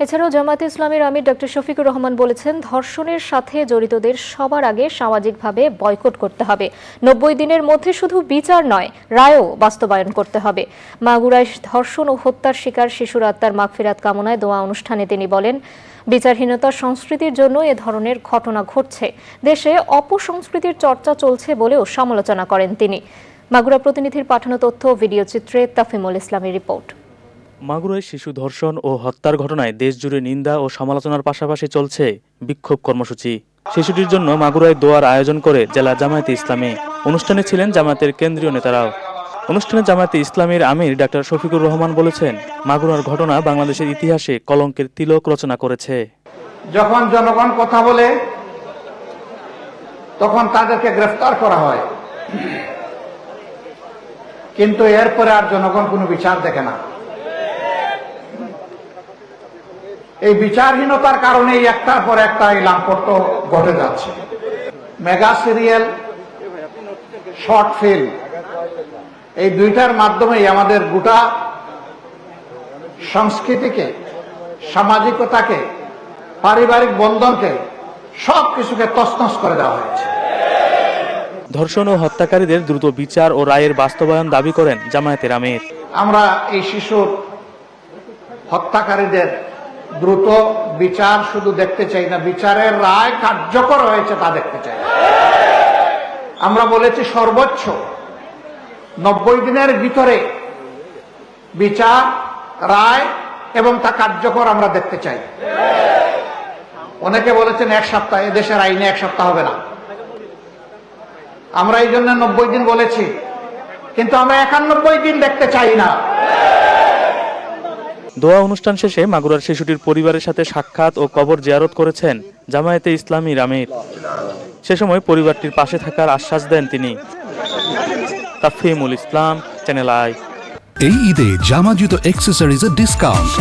এছাড়াও জামায়াতে ইসলামের আমির ডক্টর শফিকুর রহমান বলেছেন, ধর্ষণের সাথে জড়িতদের সবার আগে সামাজিকভাবে বয়কট করতে হবে। নব্বই দিনের মধ্যে শুধু বিচার নয়, রায়ও বাস্তবায়ন করতে হবে। মাগুরায় ধর্ষণ ও হত্যার শিকার শিশুর আত্মার মাগফিরাত কামনায় দোয়া অনুষ্ঠানে তিনি বলেন, বিচারহীনতার সংস্কৃতির জন্য এ ধরনের ঘটনা ঘটছে। দেশে অপসংস্কৃতির চর্চা চলছে বলেও সমালোচনা করেন তিনি। মাগুরা প্রতিনিধির পাঠানো তথ্য ভিডিও চিত্রে তাফিমুল ইসলামের রিপোর্ট। মাগুরায় শিশু ধর্ষণ ও হত্যার ঘটনায় দেশজুড়ে নিন্দা ও সমালোচনার পাশাপাশি চলছে বিক্ষোভ কর্মসূচি। শিশুটির জন্য মাগুরায় দোয়ার আয়োজন করে জেলা জামায়াতে ইসলামী। অনুষ্ঠানে ছিলেন জামায়াতের কেন্দ্রীয় নেতারাও। অনুষ্ঠানে জামায়াতে ইসলামীর আমির ডাক্তার শফিকুর রহমান বলেছেন, মাগুরার ঘটনা বাংলাদেশের ইতিহাসে কলঙ্কের তিলক রচনা করেছে। যখন জনগণ কথা বলে, তখন তাদেরকে গ্রেফতার করা হয়। কিন্তু এরপরে আর জনগণ কোনো বিচার দেখে না। এই বিচারহীনতার কারণে একটার পর একটা এই লাম্পট্য ঘটে যাচ্ছে। মেগা সিরিয়াল শর্ট ফিল্ম এই দুইটার মাধ্যমেই আমাদের গোটা সংস্কৃতিকে সামাজিকতাকে পারিবারিক বন্ধনকে সব কিছুকে তছনছ করে দেওয়া হয়েছে। ধর্ষণ ও হত্যাকারীদের দ্রুত বিচার ও রায়ের বাস্তবায়ন দাবি করেন জামায়াতের আমির আমরা এই শিশুর হত্যাকারীদের দ্রুত বিচার শুধু দেখতে চাই না, বিচারের রায় কার্যকর হয়েছে তা দেখতে চাই। আমরা বলেছি সর্বোচ্চ নব্বই দিনের ভিতরে বিচার, রায় এবং তা কার্যকর আমরা দেখতে চাই। অনেকে বলেছেন এক সপ্তাহ দেশের আইনে এক সপ্তাহ হবে না। আমরা এই জন্য নব্বই দিন বলেছি, কিন্তু আমরা একানব্বই দিন দেখতে চাই না। দোয়া অনুষ্ঠান শেষে মাগুরার শিশুটির পরিবারের সাথে সাক্ষাৎ ও কবর জিয়ারত করেছেন জামায়াতে ইসলামীর আমির সে সময় পরিবারটির পাশে থাকার আশ্বাস দেন তিনি। Tafimul Islam channel I. এই ঈদে জামা জুতো অ্যাক্সেসরিজের ডিসকাউন্ট